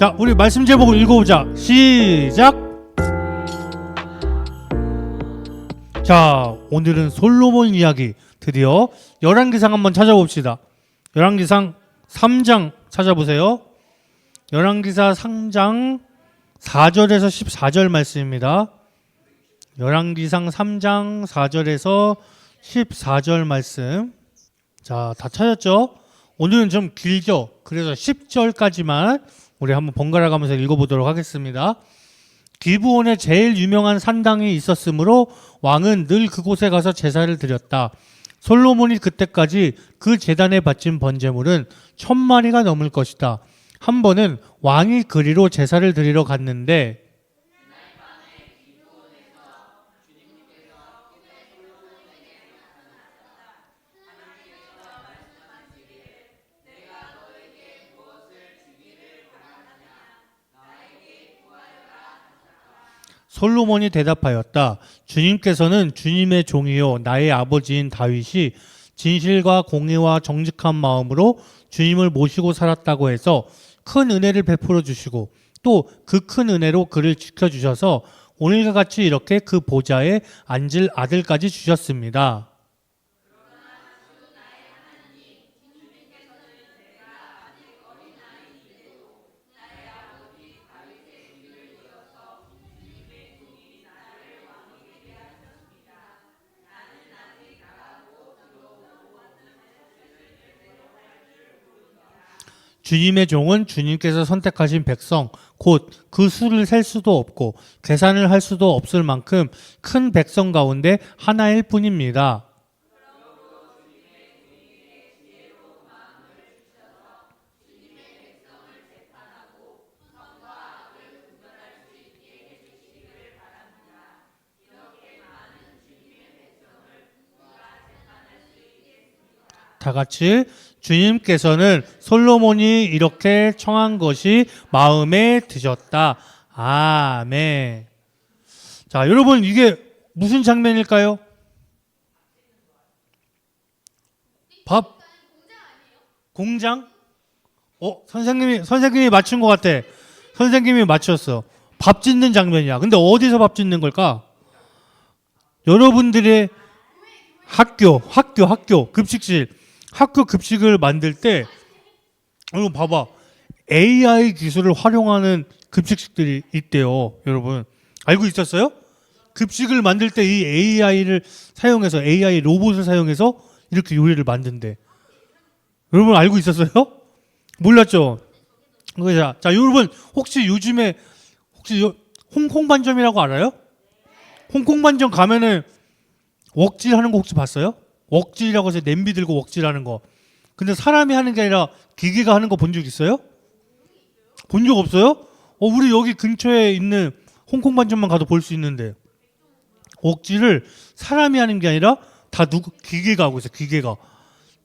자, 우리 말씀 제목을 읽어보자. 시작. 자, 오늘은 솔로몬 이야기 드디어 열왕기상 한번 찾아봅시다. 열왕기상 3장 찾아보세요. 열왕기사 3장 4절에서 14절 말씀입니다. 열왕기상 3장 4절에서 14절 말씀. 자, 다 찾았죠? 오늘은 좀 길죠? 그래서 10절까지만 우리 한번 번갈아 가면서 읽어보도록 하겠습니다. 기브온에 제일 유명한 산당이 있었으므로 왕은 늘 그곳에 가서 제사를 드렸다. 솔로몬이 그때까지 그 제단에 바친 번제물은 천 마리가 넘을 것이다. 한 번은 왕이 그리로 제사를 드리러 갔는데 솔로몬이 대답하였다. 주님께서는 주님의 종이요 나의 아버지인 다윗이 진실과 공의와 정직한 마음으로 주님을 모시고 살았다고 해서 큰 은혜를 베풀어 주시고 또 그 큰 은혜로 그를 지켜 주셔서 오늘과 같이 이렇게 그 보좌에 앉을 아들까지 주셨습니다. 주님의 종은 주님께서 선택하신 백성, 곧 그 수를 셀 수도 없고 계산을 할 수도 없을 만큼 큰 백성 가운데 하나일 뿐입니다. 다 같이 주님께서는 솔로몬이 이렇게 청한 것이 마음에 드셨다. 아멘. 자, 여러분 이게 무슨 장면일까요? 밥 공장? 어, 선생님이 선생님이 맞춘 것 같아. 선생님이 맞췄어. 밥 짓는 장면이야. 근데 어디서 밥 짓는 걸까? 여러분들의 학교, 학교, 학교, 급식실, 학교 급식을 만들 때, 여러분 봐봐. AI 기술을 활용하는 급식실들이 있대요. 여러분. 알고 있었어요? 급식을 만들 때 이 AI를 사용해서, AI 로봇을 사용해서 이렇게 요리를 만든대. 여러분 알고 있었어요? 몰랐죠? 그자, 자, 여러분 혹시 요즘에 혹시 요- 홍콩 반점이라고 알아요? 홍콩 반점 가면은 웍질 하는 거 혹시 봤어요? 웍질이라고 해서 냄비 들고 웍질 하는 거. 근데 사람이 하는 게 아니라 기계가 하는 거 본 적 있어요? 본 적 없어요? 어, 우리 여기 근처에 있는 홍콩 반점만 가도 볼 수 있는데. 웍질을 사람이 하는 게 아니라 다 누구 기계가 하고 있어요. 기계가.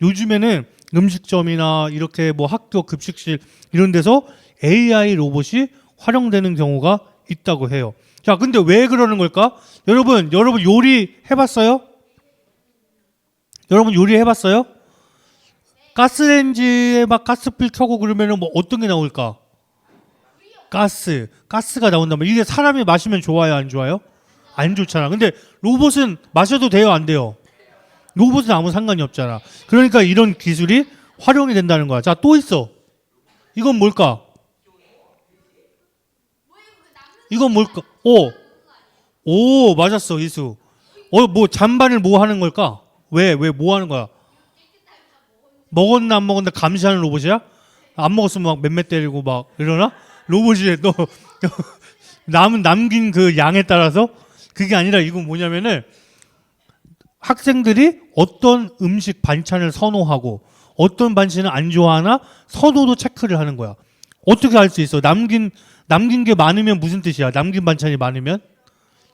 요즘에는 음식점이나 이렇게 뭐 학교 급식실 이런 데서 AI 로봇이 활용되는 경우가 있다고 해요. 자, 근데 왜 그러는 걸까? 여러분, 여러분 요리 해봤어요? 여러분 요리 해봤어요? 가스레인지에 막 가스불 켜고 그러면은 뭐 어떤 게 나올까? 가스, 가스가 나온다면 이게 사람이 마시면 좋아요, 안 좋아요? 안 좋잖아. 근데 로봇은 마셔도 돼요, 안 돼요? 로봇은 아무 상관이 없잖아. 그러니까 이런 기술이 활용이 된다는 거야. 자, 또 있어. 이건 뭘까? 이건 뭘까? 오, 오, 맞았어, 이수. 어, 뭐 잔반을 뭐 하는 걸까? 왜, 왜 뭐 하는 거야? 먹었나 안 먹었나 감시하는 로봇이야? 안 먹었으면 막 맴매 때리고 막 이러나? 로봇이 또 남은 남긴 그 양에 따라서 그게 아니라 이건 뭐냐면은 학생들이 어떤 음식 반찬을 선호하고 어떤 반찬을 안 좋아하나 선호도 체크를 하는 거야. 어떻게 알 수 있어? 남긴 남긴 게 많으면 무슨 뜻이야? 남긴 반찬이 많으면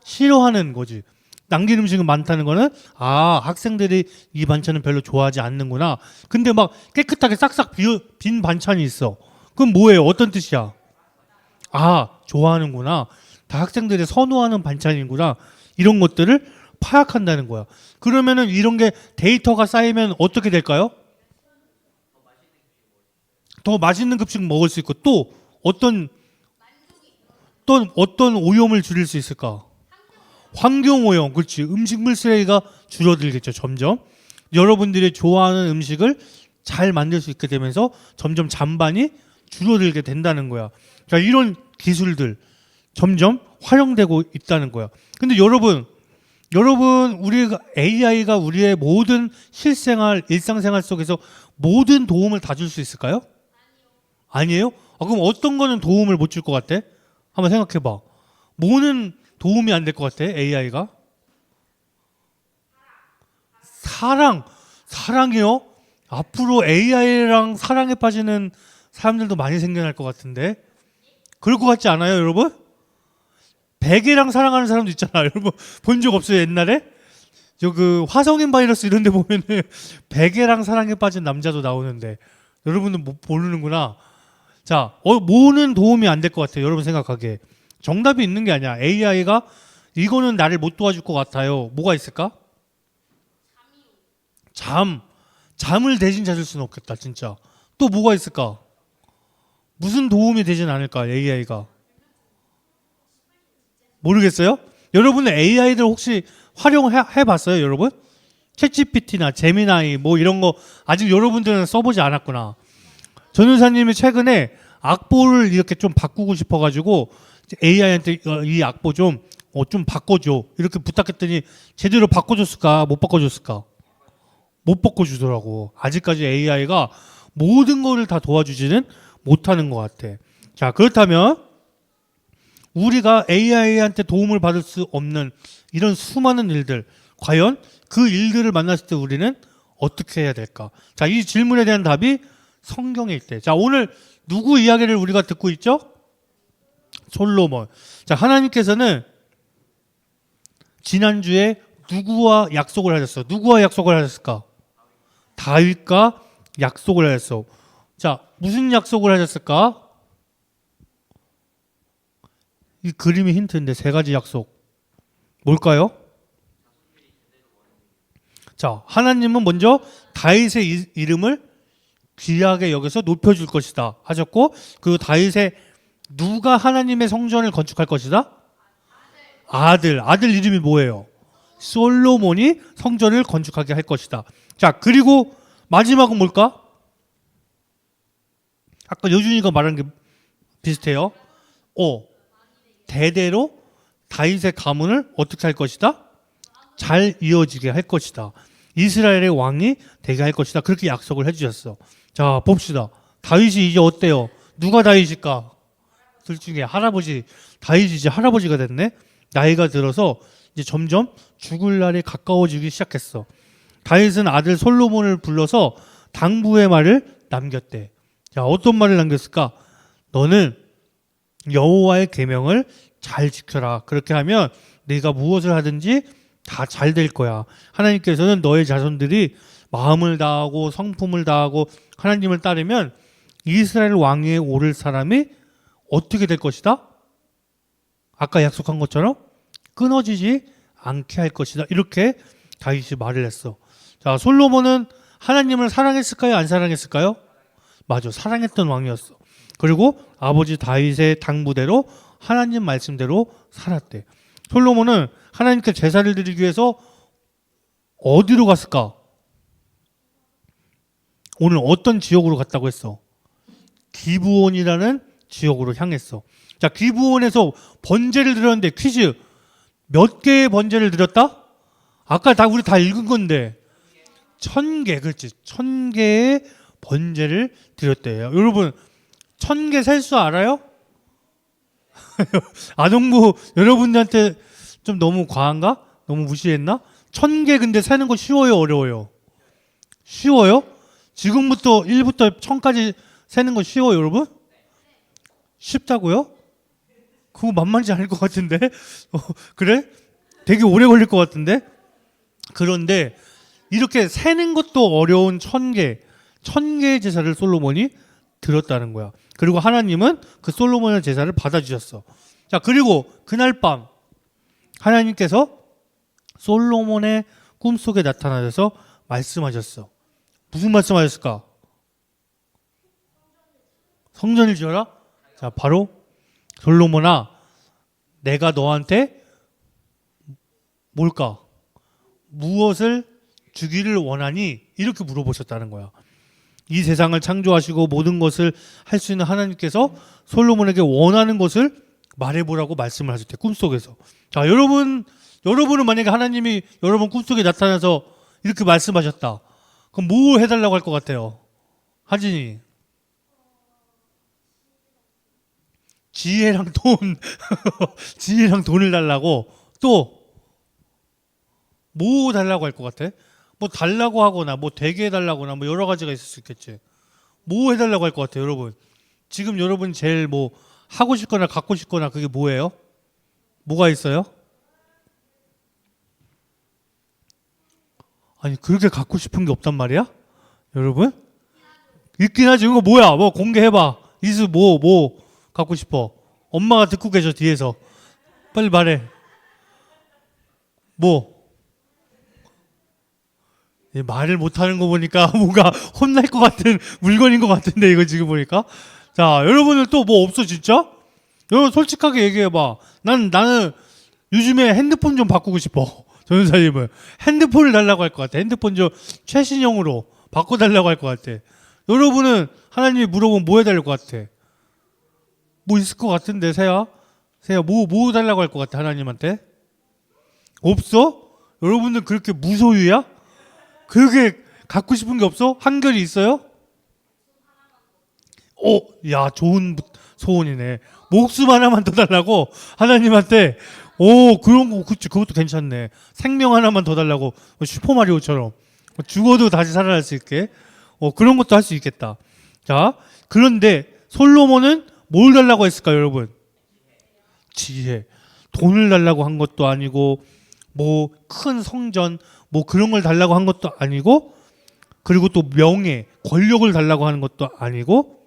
싫어하는 거지. 남긴 음식은 많다는 거는 아 학생들이 이 반찬은 별로 좋아하지 않는구나. 근데 막 깨끗하게 싹싹 비어, 빈 반찬이 있어. 그럼 뭐예요? 어떤 뜻이야? 아 좋아하는구나. 다 학생들이 선호하는 반찬이구나. 이런 것들을 파악한다는 거야. 그러면은 이런 게 데이터가 쌓이면 어떻게 될까요? 더 맛있는 급식 먹을 수 있고 또 어떤 또 어떤 오염을 줄일 수 있을까? 환경 오염, 그렇지. 음식물 쓰레기가 줄어들겠죠. 점점 여러분들이 좋아하는 음식을 잘 만들 수 있게 되면서 점점 잔반이 줄어들게 된다는 거야. 자, 이런 기술들 점점 활용되고 있다는 거야. 근데 여러분, 여러분, 우리가 AI가 우리의 모든 실생활, 일상생활 속에서 모든 도움을 다 줄 수 있을까요? 아니에요? 아, 그럼 어떤 거는 도움을 못 줄 것 같아? 한번 생각해 봐. 뭐는 도움이 안 될 것 같아? AI가? 사랑. 사랑이요? 앞으로 AI랑 사랑에 빠지는 사람들도 많이 생겨날 것 같은데. 그럴 것 같지 않아요, 여러분? 베개랑 사랑하는 사람도 있잖아요. 여러분 본 적 없어요, 옛날에? 저 그 화성인 바이러스 이런 데 보면은 베개랑 사랑에 빠진 남자도 나오는데 여러분은 못 모르는구나. 자, 어, 뭐는 도움이 안 될 것 같아요. 여러분 생각하기에. 정답이 있는 게 아니야. AI가 이거는 나를 못 도와줄 것 같아요. 뭐가 있을까? 잠. 잠을 대신 찾을 수는 없겠다, 진짜. 또 뭐가 있을까? 무슨 도움이 되진 않을까, AI가? 모르겠어요? 여러분은 AI들 혹시 활용해 봤어요, 여러분? 챗GPT나 제미나이 뭐 이런 거 아직 여러분들은 써보지 않았구나. 전유사님이 최근에 악보를 이렇게 좀 바꾸고 싶어가지고 AI한테 이 악보 좀, 어, 좀 바꿔줘. 이렇게 부탁했더니 제대로 바꿔줬을까? 못 바꿔줬을까? 못 바꿔주더라고. 아직까지 AI가 모든 거를 다 도와주지는 못하는 것 같아. 자, 그렇다면 우리가 AI한테 도움을 받을 수 없는 이런 수많은 일들, 과연 그 일들을 만났을 때 우리는 어떻게 해야 될까? 자, 이 질문에 대한 답이 성경에 있대. 자, 오늘 누구 이야기를 우리가 듣고 있죠? 솔로몬. 자, 하나님께서는 지난주에 누구와 약속을 하셨어? 누구와 약속을 하셨을까? 다윗과 약속을 하셨어. 자, 무슨 약속을 하셨을까? 이 그림이 힌트인데 세 가지 약속. 뭘까요? 자, 하나님은 먼저 다윗의 이- 이름을 귀하게 여겨서 높여줄 것이다 하셨고 그 다윗의 누가 하나님의 성전을 건축할 것이다? 아들. 아들 이름이 뭐예요? 솔로몬이 성전을 건축하게 할 것이다. 자, 그리고 마지막은 뭘까? 아까 여준이가 말한 게 비슷해요. 어, 대대로 다윗의 가문을 어떻게 할 것이다? 잘 이어지게 할 것이다. 이스라엘의 왕이 되게 할 것이다. 그렇게 약속을 해주셨어. 자, 봅시다. 다윗이 이제 어때요? 누가 다윗일까? 둘 중에 할아버지, 다윗이 이제 할아버지가 됐네? 나이가 들어서 이제 점점 죽을 날이 가까워지기 시작했어. 다윗은 아들 솔로몬을 불러서 당부의 말을 남겼대. 자, 어떤 말을 남겼을까? 너는 여호와의 계명을 잘 지켜라. 그렇게 하면 네가 무엇을 하든지 다 잘 될 거야. 하나님께서는 너의 자손들이 마음을 다하고 성품을 다하고 하나님을 따르면 이스라엘 왕위에 오를 사람이 어떻게 될 것이다? 아까 약속한 것처럼 끊어지지 않게 할 것이다. 이렇게 다윗이 말을 했어. 자, 솔로몬은 하나님을 사랑했을까요? 안 사랑했을까요? 맞아. 사랑했던 왕이었어. 그리고 아버지 다윗의 당부대로 하나님 말씀대로 살았대. 솔로몬은 하나님께 제사를 드리기 위해서 어디로 갔을까? 오늘 어떤 지역으로 갔다고 했어? 기부원이라는 지역으로 향했어. 자, 기부원에서 번제를 드렸는데 퀴즈 몇 개의 번제를 드렸다? 아까 다 우리 다 읽은 건데 천 개, 그렇지? 천 개의 번제를 드렸대요. 여러분 천 개 셀 수 알아요? 아동부 여러분들한테 좀 너무 과한가? 너무 무시했나? 천 개 근데 세는 거 쉬워요, 어려워요? 쉬워요? 지금부터 1부터 천까지 세는 거 쉬워요, 여러분? 쉽다고요? 그거 만만치 않을 것 같은데? 어, 그래? 되게 오래 걸릴 것 같은데? 그런데 이렇게 세는 것도 어려운 천 개, 천 개의 제사를 솔로몬이 드렸다는 거야. 그리고 하나님은 그 솔로몬의 제사를 받아주셨어. 자, 그리고 그날 밤 하나님께서 솔로몬의 꿈속에 나타나셔서 말씀하셨어. 무슨 말씀하셨을까? 성전을 지어라? 자, 바로 솔로몬아, 내가 너한테 뭘까? 무엇을 주기를 원하니? 이렇게 물어보셨다는 거야. 이 세상을 창조하시고 모든 것을 할 수 있는 하나님께서 솔로몬에게 원하는 것을 말해보라고 말씀을 하셨대 꿈속에서. 자, 여러분, 여러분은 만약에 하나님이 여러분 꿈속에 나타나서 이렇게 말씀하셨다. 그럼 뭐 해달라고 할 것 같아요? 하진이. 지혜랑 돈, 지혜랑 돈을 달라고 또 뭐 달라고 할 것 같아? 뭐 달라고 하거나 뭐 되게 해달라거나 뭐 여러 가지가 있을 수 있겠지. 뭐 해달라고 할 것 같아요, 여러분? 지금 여러분 제일 뭐 하고 싶거나 갖고 싶거나 그게 뭐예요? 뭐가 있어요? 아니 그렇게 갖고 싶은 게 없단 말이야? 여러분? 있긴 하지. 이거 뭐야? 뭐 공개해봐. 이수 뭐 뭐 갖고 싶어? 엄마가 듣고 계셔 뒤에서. 빨리 말해. 뭐? 이 말을 못하는 거 보니까 뭔가 혼날 것 같은 물건인 것 같은데 이거 지금 보니까. 자 여러분은 또 뭐 없어 진짜? 여러분 솔직하게 얘기해봐. 난 나는 요즘에 핸드폰 좀 바꾸고 싶어. 전사님은 핸드폰을 달라고 할 것 같아. 핸드폰 좀 최신형으로 바꿔달라고 할 것 같아. 여러분은 하나님이 물어보면 뭐 해달라고 것 같아? 뭐 있을 것 같은데 세야? 세야 뭐뭐 달라고 할 것 같아 하나님한테? 없어? 여러분들 그렇게 무소유야? 그렇게 갖고 싶은 게 없어? 한결이 있어요? 오, 야 좋은 부- 소원이네. 목숨 하나만 더 달라고 하나님한테 오 그런 거 그치 그것도 괜찮네. 생명 하나만 더 달라고 슈퍼 마리오처럼 죽어도 다시 살아날 수 있게 어 그런 것도 할 수 있겠다. 자 그런데 솔로몬은 뭘 달라고 했을까 요 여러분? 지혜. 돈을 달라고 한 것도 아니고 뭐 큰 성전 뭐 그런 걸 달라고 한 것도 아니고 그리고 또 명예, 권력을 달라고 하는 것도 아니고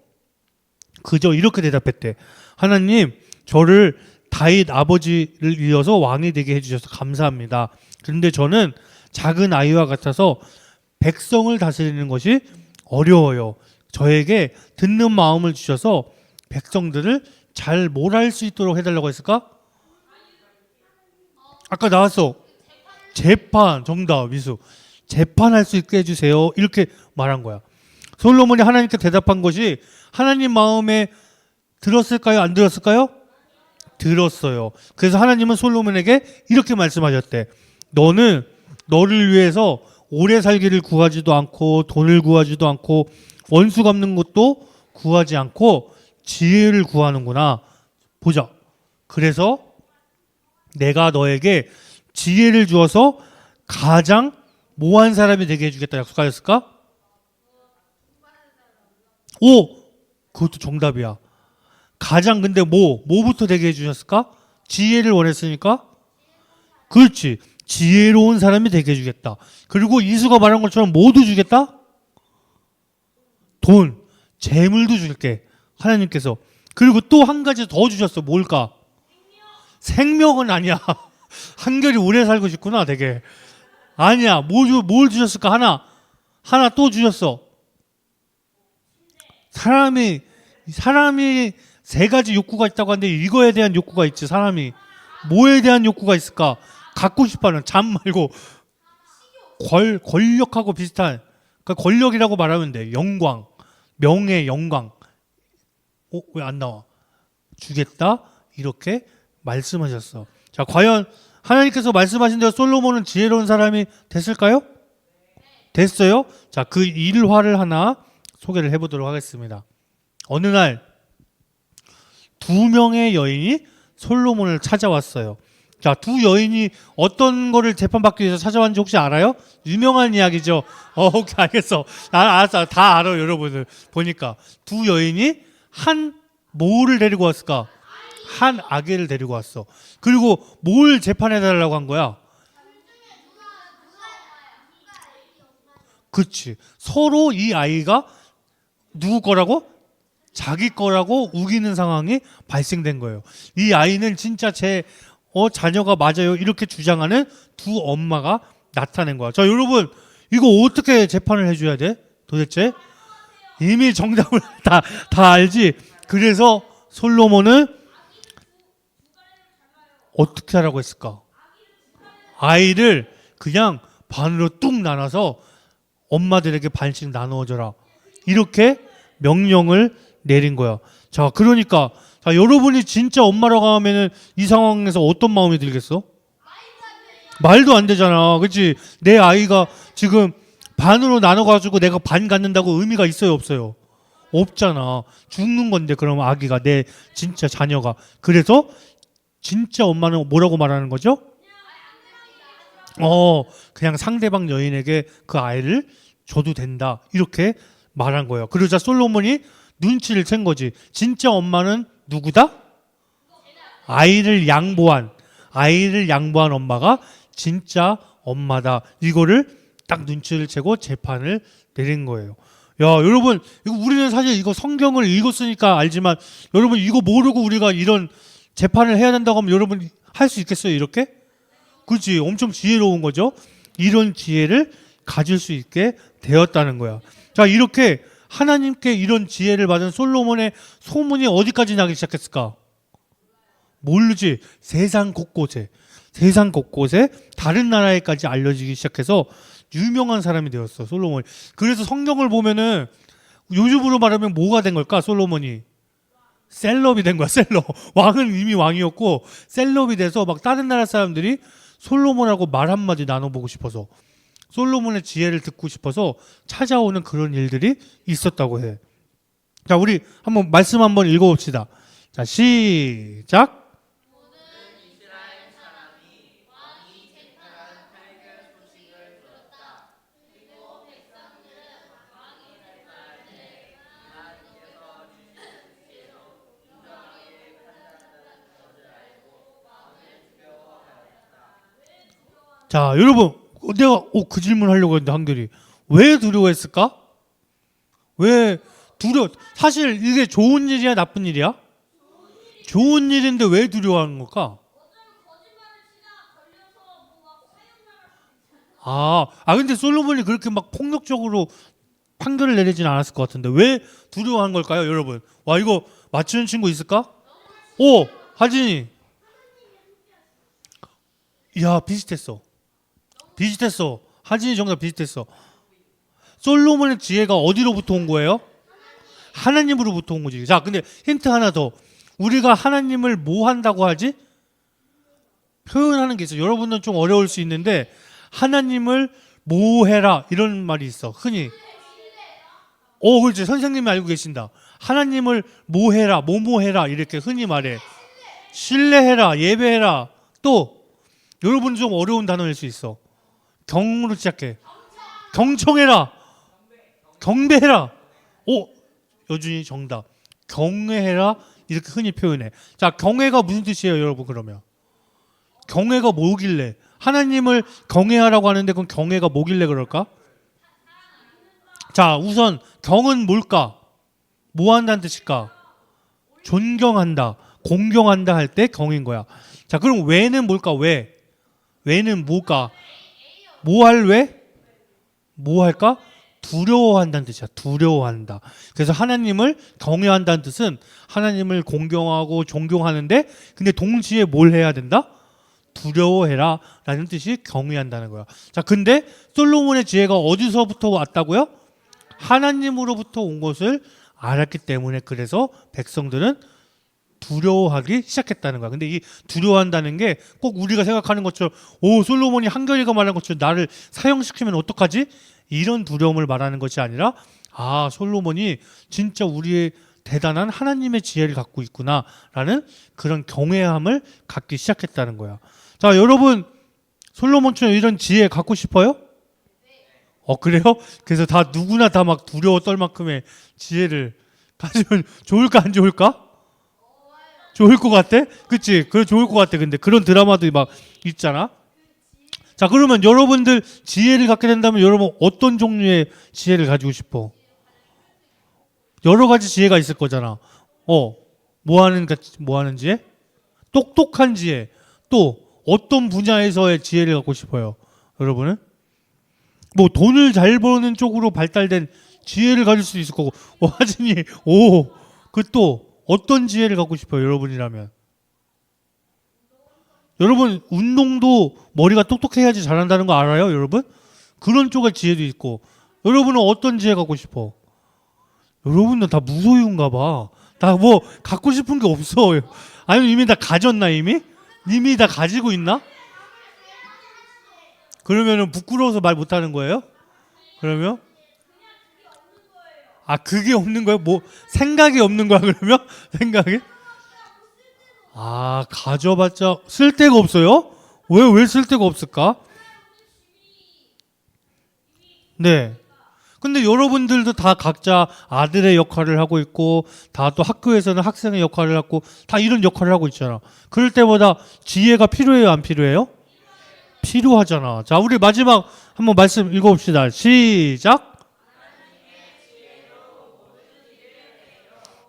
그저 이렇게 대답했대. 하나님, 저를 다윗 아버지를 이어서 왕이 되게 해 주셔서 감사합니다. 그런데 저는 작은 아이와 같아서 백성을 다스리는 것이 어려워요. 저에게 듣는 마음을 주셔서 백성들을 잘 몰할 수 있도록 해달라고 했을까? 아까 나왔어. 재판 정답 미수. 재판할 수 있게 해주세요. 이렇게 말한 거야. 솔로몬이 하나님께 대답한 것이 하나님 마음에 들었을까요? 안 들었을까요? 들었어요. 그래서 하나님은 솔로몬에게 이렇게 말씀하셨대. 너는 너를 위해서 오래 살기를 구하지도 않고 돈을 구하지도 않고 원수 갚는 것도 구하지 않고 지혜를 구하는구나. 보자. 그래서 내가 너에게 지혜를 주어서 가장 모한 사람이 되게 해주겠다 약속하였을까? 오, 그것도 정답이야. 가장 근데 뭐 뭐부터 되게 해주셨을까? 지혜를 원했으니까. 그렇지. 지혜로운 사람이 되게 해주겠다. 그리고 이수가 말한 것처럼 모두 주겠다. 돈, 재물도 줄게. 하나님께서. 그리고 또 한 가지 더 주셨어. 뭘까? 생명 은 아니야. 한결이 오래 살고 싶구나, 되게. 아니야. 뭘, 주, 뭘 주셨을까? 하나. 하나 또 주셨어. 사람이, 사람이 세 가지 욕구가 있다고 하는데 이거에 대한 욕구가 있지, 사람이. 뭐에 대한 욕구가 있을까? 갖고 싶어 하는, 잠 말고, 권, 권력하고 비슷한, 그러니까 권력이라고 말하면 돼. 영광, 명예, 영광. 어, 왜 안 나와? 주겠다? 이렇게 말씀하셨어. 자, 과연 하나님께서 말씀하신 대로 솔로몬은 지혜로운 사람이 됐을까요? 됐어요? 자, 그 일화를 하나 소개를 해보도록 하겠습니다. 어느 날 두 명의 여인이 솔로몬을 찾아왔어요. 자, 두 여인이 어떤 거를 재판받기 위해서 찾아왔는지 혹시 알아요? 유명한 이야기죠. 어, 오케이, 알겠어. 아, 알았어. 다 알아요, 여러분들. 보니까. 두 여인이 한 뭐를 데리고 왔을까? 한 아기를 데리고 왔어. 그리고 뭘 재판해 달라고 한 거야? 그치. 서로 이 아이가 누구 거라고? 자기 거라고 우기는 상황이 발생된 거예요. 이 아이는 진짜 제 어, 자녀가 맞아요. 이렇게 주장하는 두 엄마가 나타낸 거야. 자, 여러분, 이거 어떻게 재판을 해줘야 돼? 도대체? 이미 정답을 다, 다 알지? 그래서 솔로몬은 어떻게 하라고 했을까? 아이를 그냥 반으로 뚝 나눠서 엄마들에게 반씩 나누어줘라. 이렇게 명령을 내린 거야. 자, 그러니까 자, 여러분이 진짜 엄마라고 하면은 이 상황에서 어떤 마음이 들겠어? 말도 안 되잖아. 그렇지? 내 아이가 지금 반으로 나눠 가지고 내가 반 갖는다고 의미가 있어요, 없어요? 없잖아. 죽는 건데 그럼 아기가 내 진짜 자녀가. 그래서 진짜 엄마는 뭐라고 말하는 거죠? 어, 그냥 상대방 여인에게 그 아이를 줘도 된다. 이렇게 말한 거예요. 그러자 솔로몬이 눈치를 챈 거지. 진짜 엄마는 누구다? 아이를 양보한, 아이를 양보한 엄마가 진짜 엄마다. 이거를 딱 눈치를 채고 재판을 내린 거예요. 야, 여러분, 이거 우리는 사실 이거 성경을 읽었으니까 알지만 여러분 이거 모르고 우리가 이런 재판을 해야 된다고 하면 여러분 할 수 있겠어요, 이렇게? 그렇지. 엄청 지혜로운 거죠. 이런 지혜를 가질 수 있게 되었다는 거야. 자, 이렇게 하나님께 이런 지혜를 받은 솔로몬의 소문이 어디까지 나기 시작했을까? 모르지. 세상 곳곳에, 세상 곳곳에 다른 나라에까지 알려지기 시작해서 유명한 사람이 되었어, 솔로몬이. 그래서 성경을 보면은 요즘으로 말하면 뭐가 된 걸까, 솔로몬이? 셀럽이 된 거야, 셀럽. 왕은 이미 왕이었고, 셀럽이 돼서 막 다른 나라 사람들이 솔로몬하고 말 한마디 나눠보고 싶어서, 솔로몬의 지혜를 듣고 싶어서 찾아오는 그런 일들이 있었다고 해. 자, 우리 한번 말씀 한번 읽어봅시다. 자, 시작. 자, 여러분, 어, 내가 어, 그 질문 하려고 했는데 한결이 왜 두려워했을까? 왜 두려? 사실 이게 좋은 일이야, 나쁜 일이야? 좋은 일인데 왜 두려워하는 걸까? 아, 아 근데 솔로몬이 그렇게 막 폭력적으로 판결을 내리진 않았을 것 같은데 왜 두려워한 걸까요, 여러분? 와 이거 맞추는 친구 있을까? 오, 하진이. 야 비슷했어. 비슷했어. 하진이 정답 비슷했어. 솔로몬의 지혜가 어디로부터 온 거예요? 하나님으로부터 온 거지. 자, 근데 힌트 하나 더. 우리가 하나님을 뭐 한다고 하지? 표현하는 게 있어. 여러분은 좀 어려울 수 있는데 하나님을 뭐 해라 이런 말이 있어. 흔히. 오, 그렇지. 선생님이 알고 계신다. 하나님을 뭐 해라, 뭐뭐 해라 이렇게 흔히 말해. 신뢰해라, 예배해라. 또 여러분 좀 어려운 단어일 수 있어. 경으로 시작해. 경청해라. 경배해라. 오, 여준이 정답. 경외해라. 이렇게 흔히 표현해. 자, 경외가 무슨 뜻이에요, 여러분 그러면? 경외가 뭐길래? 하나님을 경외하라고 하는데 그럼 경외가 뭐길래 그럴까? 자, 우선 경은 뭘까? 뭐 한다는 뜻일까? 존경한다, 공경한다 할 때 경인 거야. 자, 그럼 왜는 뭘까? 왜? 왜는 뭘까? 뭐 할 왜? 뭐 할까? 두려워한다는 뜻이야. 두려워한다. 그래서 하나님을 경외한다는 뜻은 하나님을 공경하고 존경하는데 근데 동시에 뭘 해야 된다? 두려워해라 라는 뜻이 경외한다는 거야. 자, 근데 솔로몬의 지혜가 어디서부터 왔다고요? 하나님으로부터 온 것을 알았기 때문에 그래서 백성들은 두려워하기 시작했다는 거야. 근데 이 두려워한다는 게 꼭 우리가 생각하는 것처럼 오 솔로몬이 한결이가 말한 것처럼 나를 사형시키면 어떡하지? 이런 두려움을 말하는 것이 아니라 아 솔로몬이 진짜 우리의 대단한 하나님의 지혜를 갖고 있구나라는 그런 경외함을 갖기 시작했다는 거야. 자 여러분 솔로몬처럼 이런 지혜 갖고 싶어요? 어 그래요? 그래서 다 누구나 다 막 두려워 떨 만큼의 지혜를 가지면 좋을까 안 좋을까? 좋을 것 같아? 그치? 그래 좋을 것 같아. 근데 그런 드라마도 막 있잖아. 자 그러면 여러분들 지혜를 갖게 된다면 여러분 어떤 종류의 지혜를 가지고 싶어? 여러 가지 지혜가 있을 거잖아. 어, 뭐 하는 가- 뭐 하는 지혜? 똑똑한 지혜. 또 어떤 분야에서의 지혜를 갖고 싶어요? 여러분은? 뭐 돈을 잘 버는 쪽으로 발달된 지혜를 가질 수도 있을 거고. 어, 하진이 오, 그 또 어떤 지혜를 갖고 싶어요, 여러분이라면? 여러분, 운동도 머리가 똑똑해야지 잘한다는 거 알아요, 여러분? 그런 쪽의 지혜도 있고. 여러분은 어떤 지혜 갖고 싶어? 여러분은 다 무소유인가 봐. 다 뭐 갖고 싶은 게 없어. 아니면 이미 다 가졌나 이미? 이미 다 가지고 있나? 그러면은 부끄러워서 말 못하는 거예요? 그러면? 아 그게 없는 거야? 뭐 생각이 없는 거야 그러면? 생각이? 아 가져봤자 쓸데가 없어요? 왜 왜 쓸데가 없을까? 네. 근데 여러분들도 다 각자 아들의 역할을 하고 있고 다 또 학교에서는 학생의 역할을 하고 다 이런 역할을 하고 있잖아. 그럴 때마다 지혜가 필요해요, 안 필요해요? 필요하잖아. 자, 우리 마지막 한번 말씀 읽어봅시다. 시작.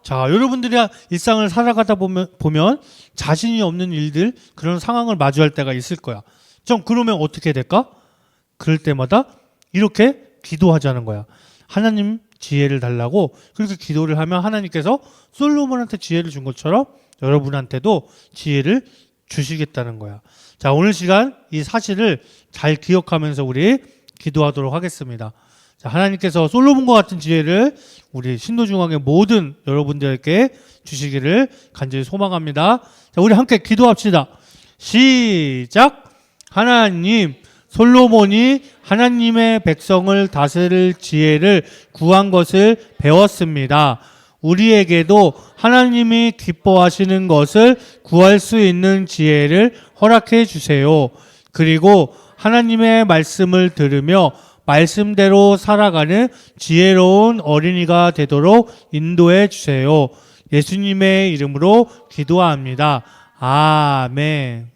자, 여러분들이 일상을 살아가다 보면, 보면 자신이 없는 일들, 그런 상황을 마주할 때가 있을 거야. 좀 그러면 어떻게 될까? 그럴 때마다 이렇게 기도하자는 거야. 하나님 지혜를 달라고 그렇게 기도를 하면 하나님께서 솔로몬한테 지혜를 준 것처럼 여러분한테도 지혜를 주시겠다는 거야. 자, 오늘 시간 이 사실을 잘 기억하면서 우리 기도하도록 하겠습니다. 자, 하나님께서 솔로몬과 같은 지혜를 우리 신도중앙의 모든 여러분들에게 주시기를 간절히 소망합니다. 자, 우리 함께 기도합시다. 시작. 하나님, 솔로몬이 하나님의 백성을 다스릴 지혜를 구한 것을 배웠습니다. 우리에게도 하나님이 기뻐하시는 것을 구할 수 있는 지혜를 허락해 주세요. 그리고 하나님의 말씀을 들으며 말씀대로 살아가는 지혜로운 어린이가 되도록 인도해 주세요. 예수님의 이름으로 기도합니다. 아멘.